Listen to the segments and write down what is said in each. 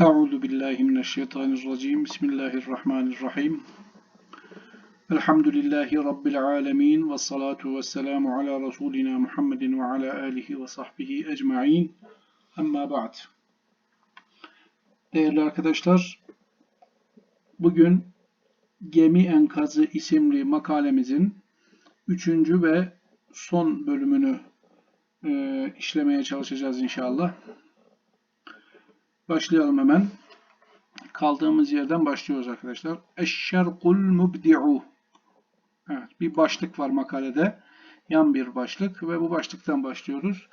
Euzu billahi mineşşeytanirracim. Bismillahirrahmanirrahim. Elhamdülillahi rabbil alamin ve salatu vesselamu ala rasulina Muhammedin ve ala alihi ve sahbihi ecmaîn. Amma ba'd. Değerli arkadaşlar, bugün Gemi Enkazı isimli makalemizin üçüncü ve son bölümünü e, işlemeye çalışacağız inşallah. Başlayalım hemen. Kaldığımız yerden başlıyoruz arkadaşlar. Eşşerkul mubdi'u. Evet, bir başlık var makalede. Yan bir başlık ve bu başlıktan başlıyoruz.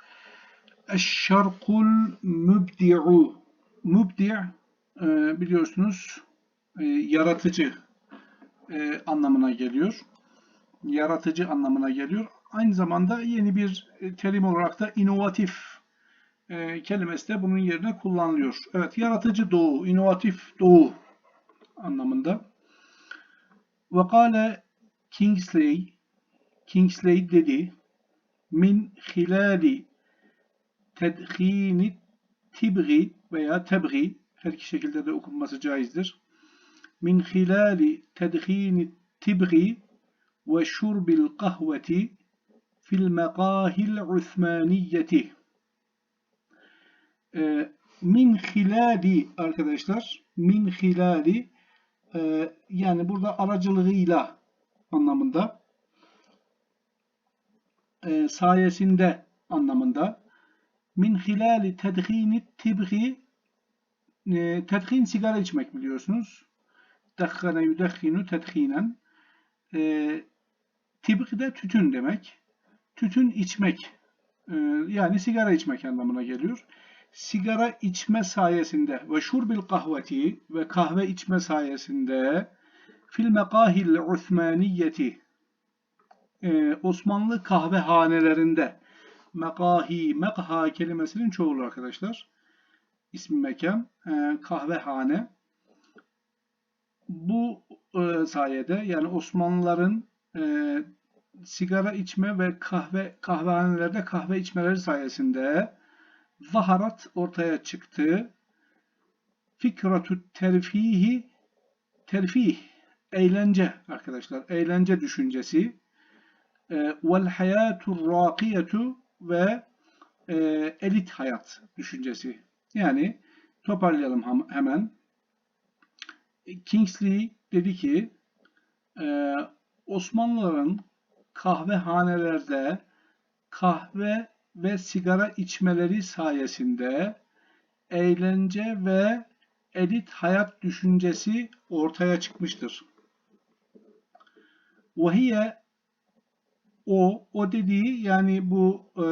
Eşşerkul mubdi'u. Mubdi' e, biliyorsunuz e, yaratıcı e, anlamına geliyor. Yaratıcı anlamına geliyor. Aynı zamanda yeni bir terim olarak da inovatif e, kelimesi de bunun yerine kullanılıyor. Evet, yaratıcı doğu, inovatif doğu anlamında. Ve kâle Kingsley, Kingsley dedi, min hilali tedhini tibri veya tebri, her iki şekilde de okunması caizdir. Min hilali tedhini tibri ve şurbil kahveti fil mekahil usmaniyeti. E, min hilali arkadaşlar min hilali e, yani burada aracılığıyla anlamında e, sayesinde anlamında min hilali tedhini tibhi e, tedhin sigara içmek biliyorsunuz. Dekhane yudehhinu tedhinen e, tibhi de tütün demek. Tütün içmek yani sigara içmek anlamına geliyor sigara içme sayesinde ve şurbil kahveti ve kahve içme sayesinde fil mekahil Osmaniyeti ee, Osmanlı kahvehanelerinde mekahi, mekha kelimesinin çoğulu arkadaşlar. İsmi mekan, e, kahvehane. Bu e, sayede yani Osmanlıların e, sigara içme ve kahve kahvehanelerde kahve içmeleri sayesinde zaharat ortaya çıktı. Fikratü terfihi terfih eğlence arkadaşlar eğlence düşüncesi e, vel hayatu rakiyetu ve e, elit hayat düşüncesi. Yani toparlayalım hemen. Kingsley dedi ki e, Osmanlıların kahvehanelerde kahve ve sigara içmeleri sayesinde eğlence ve elit hayat düşüncesi ortaya çıkmıştır. Vahiye o, o dediği yani bu e,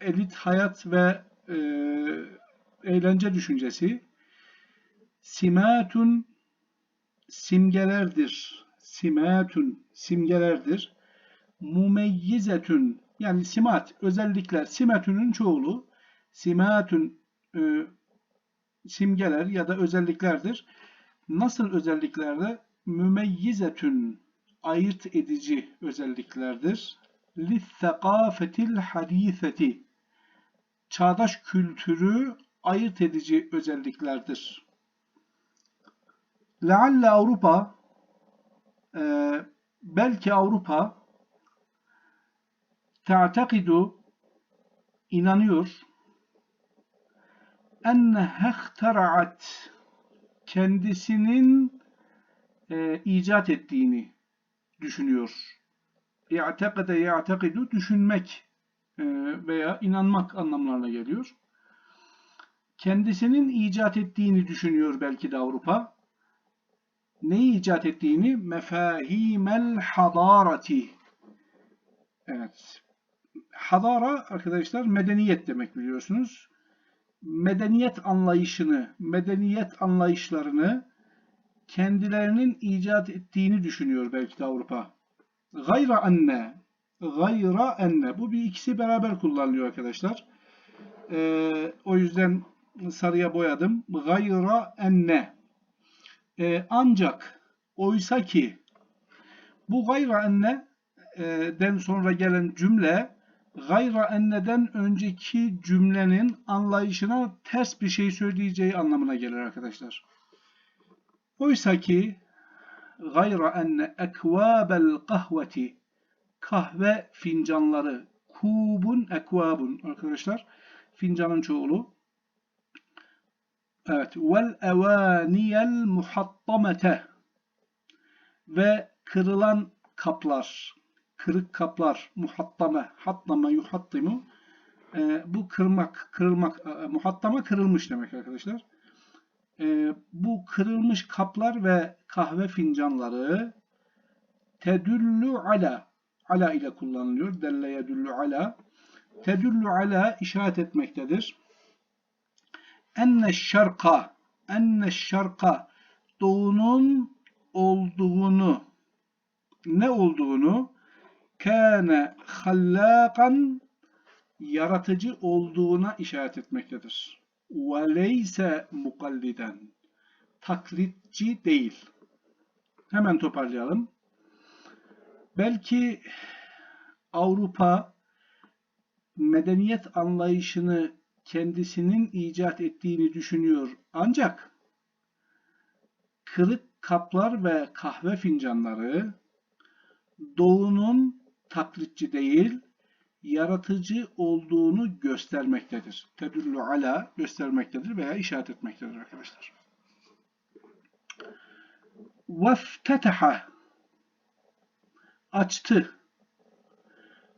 elit hayat ve e, eğlence düşüncesi simatun simgelerdir. Simatun simgelerdir. Mumeyyizetun yani simat, özellikler, simetünün çoğulu, simatün e, simgeler ya da özelliklerdir. Nasıl özelliklerde? Mümeyyizetün, ayırt edici özelliklerdir. Lithekafetil hadiseti, çağdaş kültürü ayırt edici özelliklerdir. Lealle Avrupa, e, belki Avrupa, te'tekidu inanıyor ennehe ihtera'at kendisinin e, icat ettiğini düşünüyor. İ'tekede ya'tekidu düşünmek e, veya inanmak anlamlarına geliyor. Kendisinin icat ettiğini düşünüyor belki de Avrupa. Neyi icat ettiğini? Mefahimel hadarati. Evet hadara arkadaşlar medeniyet demek biliyorsunuz. Medeniyet anlayışını, medeniyet anlayışlarını kendilerinin icat ettiğini düşünüyor belki de Avrupa. Gayra anne, gayra enne. Bu bir ikisi beraber kullanılıyor arkadaşlar. Ee, o yüzden sarıya boyadım. Gayra enne. Ee, ancak, oysa ki bu gayra enne e, den sonra gelen cümle gayra enneden önceki cümlenin anlayışına ters bir şey söyleyeceği anlamına gelir arkadaşlar. Oysa ki gayra enne ekvabel kahveti kahve fincanları kubun ekvabun arkadaşlar fincanın çoğulu evet vel evaniyel muhattamete ve kırılan kaplar kırık kaplar muhattame hattama yuhattimu e, bu kırmak kırılmak e, muhattama kırılmış demek arkadaşlar e, bu kırılmış kaplar ve kahve fincanları tedüllü ala ala ile kullanılıyor. Delle yedüllü ala tedüllü ala işaret etmektedir. Enne şarka enne şarka doğunun olduğunu ne olduğunu kâne hallâkan yaratıcı olduğuna işaret etmektedir. Ve leyse mukalliden taklitçi değil. Hemen toparlayalım. Belki Avrupa medeniyet anlayışını kendisinin icat ettiğini düşünüyor. Ancak kırık kaplar ve kahve fincanları doğunun taklitçi değil, yaratıcı olduğunu göstermektedir. Tedüllü ala göstermektedir veya işaret etmektedir arkadaşlar. Veftetaha açtı.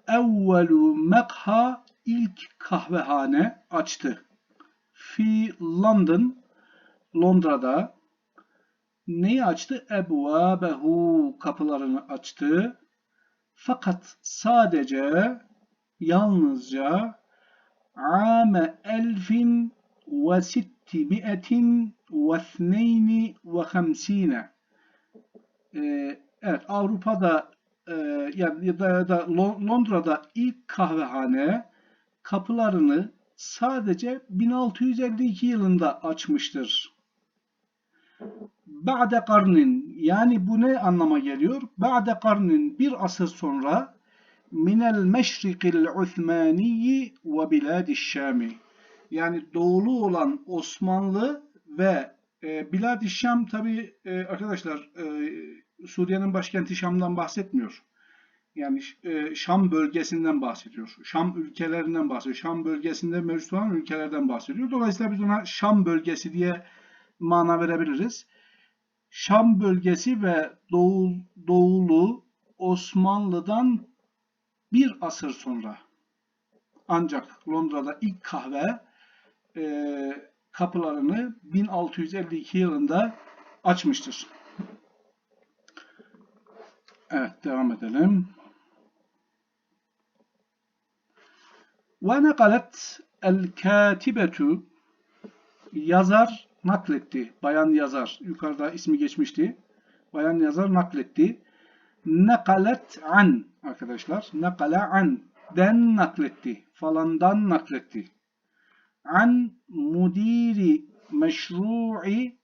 Evvelu mekha ilk kahvehane açtı. Fi London Londra'da neyi açtı? Ebvabehu kapılarını açtı. Fakat sadece yalnızca ame elfin ve sitti mi'etin ve thneyni ve hamsine ee, evet Avrupa'da e, ya da, ya da Londra'da ilk kahvehane kapılarını sadece 1652 yılında açmıştır. Ba'de karnin yani bu ne anlama geliyor? Ba'de karnin bir asır sonra minel meşrikil Osmaniyi ve biladiş Şami yani doğulu olan Osmanlı ve e, Bilad-i Şam tabi e, arkadaşlar e, Suriye'nin başkenti Şam'dan bahsetmiyor. Yani e, Şam bölgesinden bahsediyor. Şam ülkelerinden bahsediyor. Şam bölgesinde mevcut olan ülkelerden bahsediyor. Dolayısıyla biz ona Şam bölgesi diye mana verebiliriz. Şam bölgesi ve Doğu, Doğulu Osmanlı'dan bir asır sonra ancak Londra'da ilk kahve e, kapılarını 1652 yılında açmıştır. Evet devam edelim. Ve nekalet el katibetu yazar nakletti. Bayan yazar. Yukarıda ismi geçmişti. Bayan yazar nakletti. Nekalet an arkadaşlar. Nekale an den nakletti. Falandan nakletti. An mudiri meşru'i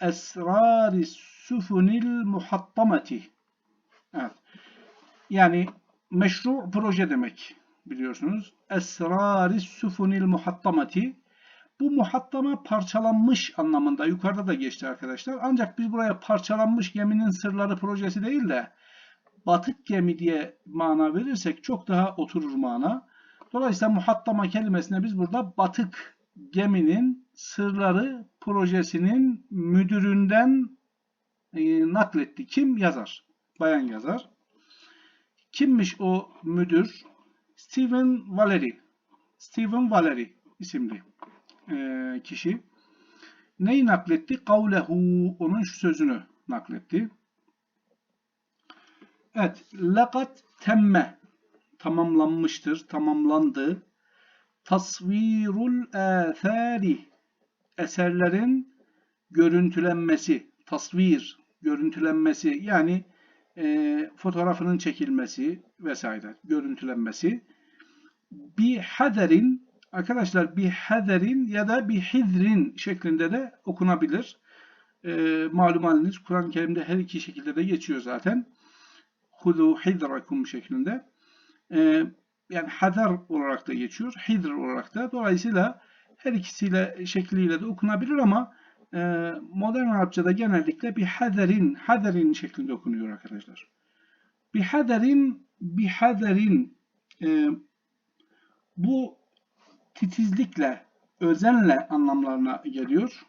esrari sufunil muhattamati. Evet. Yani meşru proje demek biliyorsunuz. Esrari sufunil muhattamati. Bu muhattama parçalanmış anlamında yukarıda da geçti arkadaşlar. Ancak biz buraya parçalanmış geminin sırları projesi değil de batık gemi diye mana verirsek çok daha oturur mana. Dolayısıyla muhattama kelimesine biz burada batık geminin sırları projesinin müdüründen e, nakletti. Kim? Yazar. Bayan yazar. Kimmiş o müdür? Stephen Valery. Stephen Valery isimli e, kişi. Neyi nakletti? Kavlehu. Onun şu sözünü nakletti. Evet. Lakat temme. Tamamlanmıştır. Tamamlandı. Tasvirul âthâri. Eserlerin görüntülenmesi. Tasvir. Görüntülenmesi. Yani e, fotoğrafının çekilmesi vesaire. Görüntülenmesi. Bir haderin arkadaşlar bir haderin ya da bir hidrin şeklinde de okunabilir. E, malum haliniz Kur'an-ı Kerim'de her iki şekilde de geçiyor zaten. Hudu hidrakum şeklinde. E, yani Hadar olarak da geçiyor. Hidr olarak da. Dolayısıyla her ikisiyle şekliyle de okunabilir ama e, modern Arapçada genellikle bir haderin, haderin şeklinde okunuyor arkadaşlar. Bir haderin, bir haderin e, bu titizlikle, özenle anlamlarına geliyor.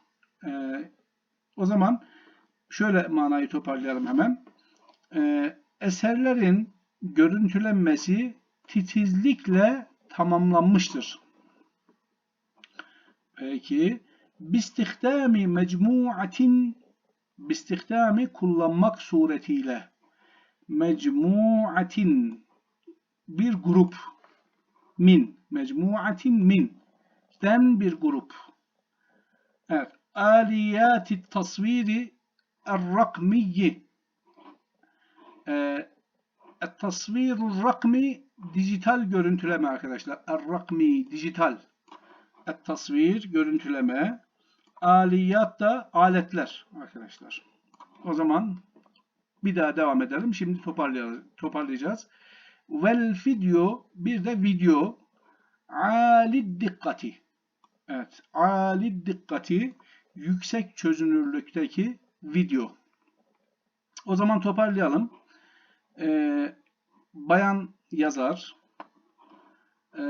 E, o zaman şöyle manayı toparlayalım hemen. E, eserlerin görüntülenmesi titizlikle tamamlanmıştır. Peki, bistihdami mecmuatin bistihdami kullanmak suretiyle mecmuatin bir grup min. Mecmuatin min. Den bir grup. Evet. Aliyati tasviri er-rakmiyyi. Ee, rakmi dijital görüntüleme arkadaşlar. Er-rakmi dijital. Et tasvir görüntüleme. Aliyat da aletler arkadaşlar. O zaman bir daha devam edelim. Şimdi toparlayacağız. Vel video bir de video alid dikkati. Evet. Alid dikkati yüksek çözünürlükteki video. O zaman toparlayalım. Ee, bayan yazar e,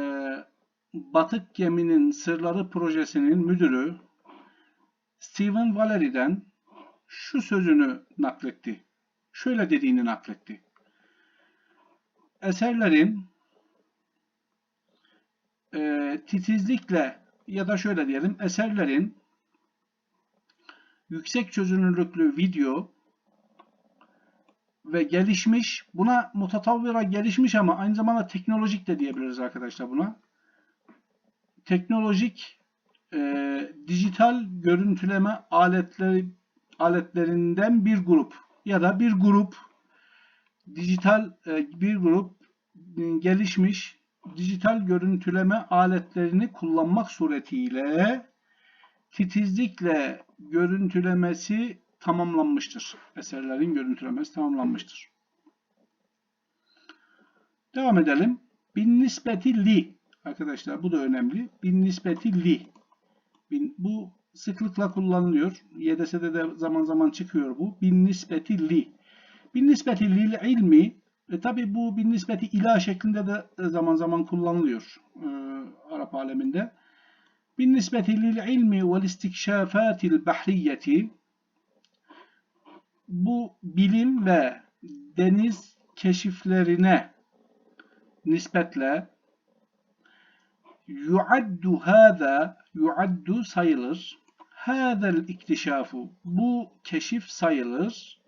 Batık Geminin Sırları projesinin müdürü Stephen Valery'den şu sözünü nakletti. Şöyle dediğini nakletti. Eserlerin e, titizlikle ya da şöyle diyelim eserlerin yüksek çözünürlüklü video ve gelişmiş. Buna mutatavvira gelişmiş ama aynı zamanda teknolojik de diyebiliriz arkadaşlar buna. Teknolojik e, dijital görüntüleme aletleri aletlerinden bir grup ya da bir grup dijital e, bir grup gelişmiş dijital görüntüleme aletlerini kullanmak suretiyle titizlikle görüntülemesi tamamlanmıştır. Eserlerin görüntülemesi tamamlanmıştır. Devam edelim. Bin nispeti li. Arkadaşlar bu da önemli. Bin nispeti li. Bin, bu sıklıkla kullanılıyor. YDS'de de zaman zaman çıkıyor bu. Bin nispeti li. Bin nispeti lil ilmi e tabi bu bin nispeti ila şeklinde de zaman zaman kullanılıyor e, Arap aleminde. Bin nispeti lil ilmi vel istikşafatil bahriyeti bu bilim ve deniz keşiflerine nispetle yuaddu hâzâ yuaddu sayılır. Hâzel iktişafu bu keşif sayılır.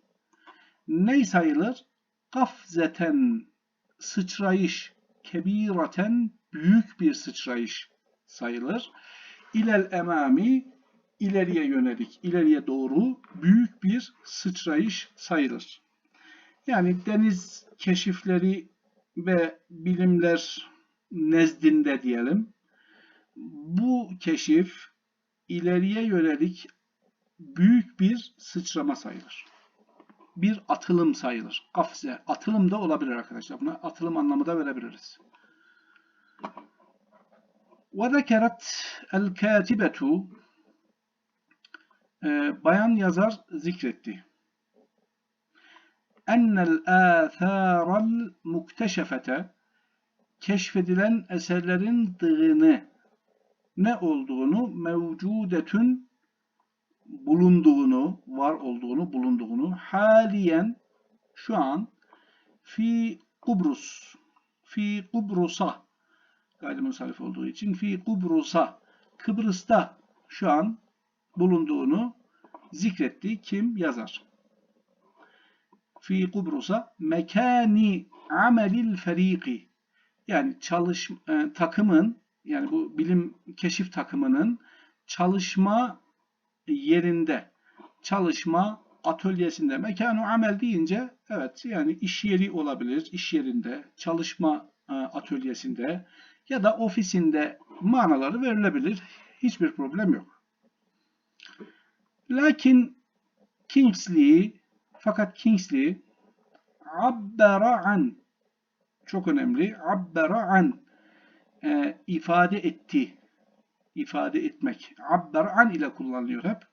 Ne sayılır? Kafzeten sıçrayış kebiraten büyük bir sıçrayış sayılır. İlel emami ileriye yönelik, ileriye doğru büyük bir sıçrayış sayılır. Yani deniz keşifleri ve bilimler nezdinde diyelim. Bu keşif ileriye yönelik büyük bir sıçrama sayılır Bir atılım sayılır. Kafze, atılım da olabilir arkadaşlar. Buna atılım anlamı da verebiliriz. وذكرت الكاتبة e, bayan yazar zikretti. Ennel âthâral mukteşefete keşfedilen eserlerin dığını ne olduğunu mevcudetün bulunduğunu, var olduğunu, bulunduğunu haliyen şu an fi Kubrus fi Kubrus'a gayrimusarif olduğu için fi Kubrus'a Kıbrıs'ta şu an bulunduğunu zikretti. Kim? Yazar. Fi Kubrus'a mekani amelil feriki yani çalış e, takımın yani bu bilim keşif takımının çalışma yerinde çalışma atölyesinde mekanu amel deyince evet yani iş yeri olabilir iş yerinde çalışma e, atölyesinde ya da ofisinde manaları verilebilir hiçbir problem yok. Lakin Kingsley fakat Kingsley abbara an çok önemli. Abbera an e, ifade etti. İfade etmek. Abbera an ile kullanılıyor hep.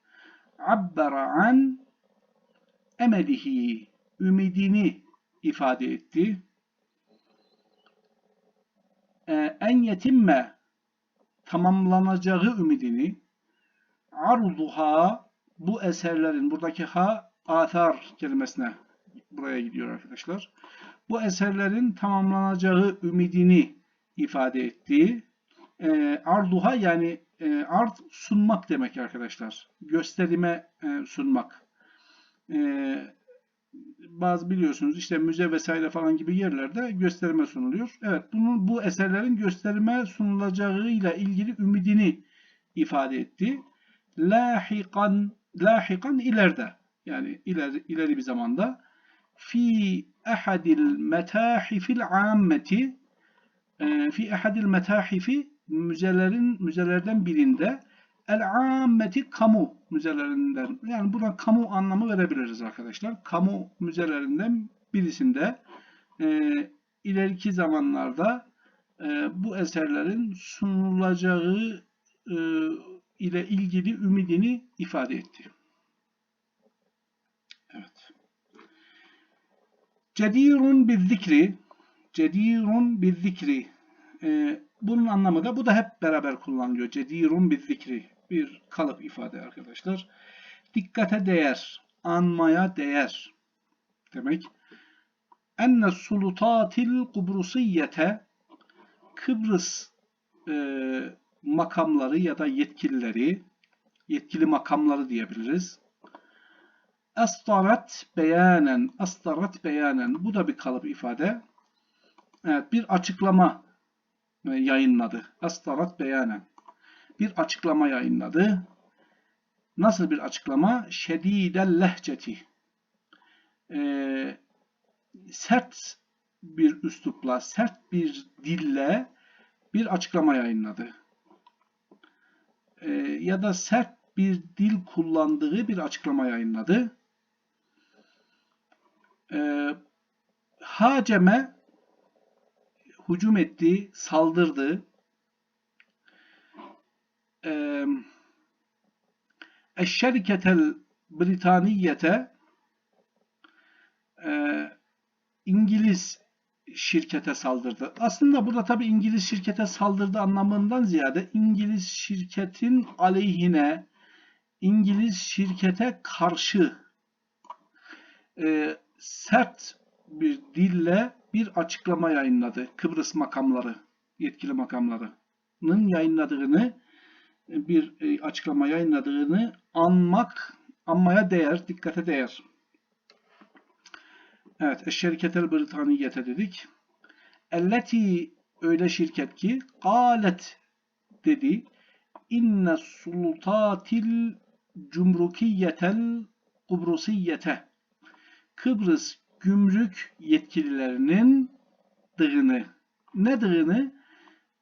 Abbera an emelihi ümidini ifade etti. E, en yetimme tamamlanacağı ümidini arduha bu eserlerin buradaki ha athar kelimesine buraya gidiyor arkadaşlar. Bu eserlerin tamamlanacağı ümidini ifade ettiği e, arduha yani e, ard sunmak demek arkadaşlar. Gösterime e, sunmak. E, bazı biliyorsunuz işte müze vesaire falan gibi yerlerde gösterime sunuluyor. Evet bunun bu eserlerin gösterime sunulacağıyla ilgili ümidini ifade etti. Lahikan lahikan ileride yani ileri, ileri bir zamanda fi ahadil metahifil ammeti e, fi ahadil metahifi müzelerin müzelerden birinde el ammeti kamu müzelerinden yani buna kamu anlamı verebiliriz arkadaşlar. Kamu müzelerinden birisinde e, ileriki zamanlarda e, bu eserlerin sunulacağı e, ile ilgili ümidini ifade etti. Evet. Cedirun bir zikri Cedirun bir zikri e, bunun anlamı da bu da hep beraber kullanılıyor. Cedirun bir zikri bir kalıp ifade arkadaşlar. Dikkate değer, anmaya değer demek. Enne sulutatil kubrusiyete Kıbrıs e, makamları ya da yetkilileri, yetkili makamları diyebiliriz. Astarat beyanen, astarat beyanen. Bu da bir kalıp ifade. Evet, bir açıklama yayınladı. Astarat beyanen. Bir açıklama yayınladı. Nasıl bir açıklama? Şedidel lehceti. Ee, sert bir üslupla, sert bir dille bir açıklama yayınladı. Ee, ya da sert bir dil kullandığı bir açıklama yayınladı. Ee, haceme hücum etti, saldırdı. Eşşeriketel Britaniyete İngiliz şirkete saldırdı. Aslında burada tabi İngiliz şirkete saldırdı anlamından ziyade İngiliz şirketin aleyhine İngiliz şirkete karşı e, sert bir dille bir açıklama yayınladı. Kıbrıs makamları, yetkili makamlarının yayınladığını bir e, açıklama yayınladığını anmak, anmaya değer, dikkate değer. Evet, Eşşeriketel Britaniyete dedik. Elleti öyle şirket ki galet dedi. İnne sultatil cumrukiyetel kubrusiyete Kıbrıs gümrük yetkililerinin dığını. Ne dığını?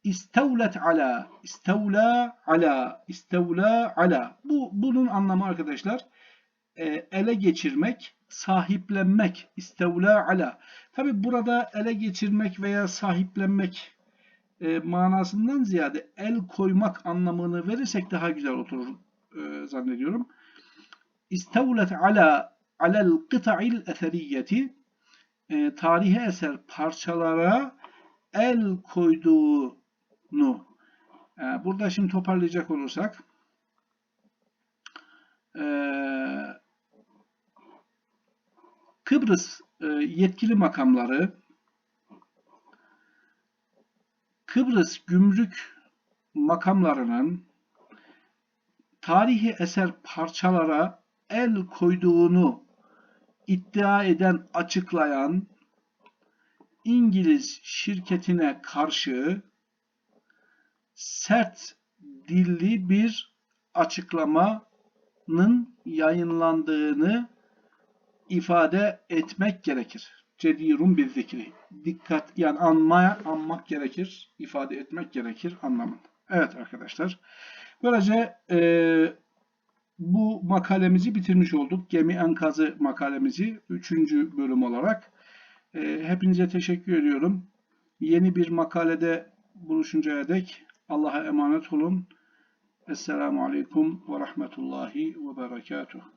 İstevlet ala, istevla ala, istevla ala. Bu bunun anlamı arkadaşlar e, ele geçirmek, sahiplenmek, istevla ala. Tabi burada ele geçirmek veya sahiplenmek e, manasından ziyade el koymak anlamını verirsek daha güzel oturur e, zannediyorum. İstevlet ala alel kıta'il eseriyeti e, tarihi eser parçalara el koyduğunu e, burada şimdi toparlayacak olursak e, Kıbrıs e, yetkili makamları Kıbrıs gümrük makamlarının tarihi eser parçalara el koyduğunu iddia eden, açıklayan İngiliz şirketine karşı sert dilli bir açıklamanın yayınlandığını ifade etmek gerekir. Cedirun bir zikri. Dikkat yani anmaya anmak gerekir, ifade etmek gerekir anlamında. Evet arkadaşlar. Böylece e, bu makalemizi bitirmiş olduk. Gemi enkazı makalemizi 3. bölüm olarak. E, hepinize teşekkür ediyorum. Yeni bir makalede buluşuncaya dek Allah'a emanet olun. Esselamu Aleyküm ve Rahmetullahi ve Berekatuhu.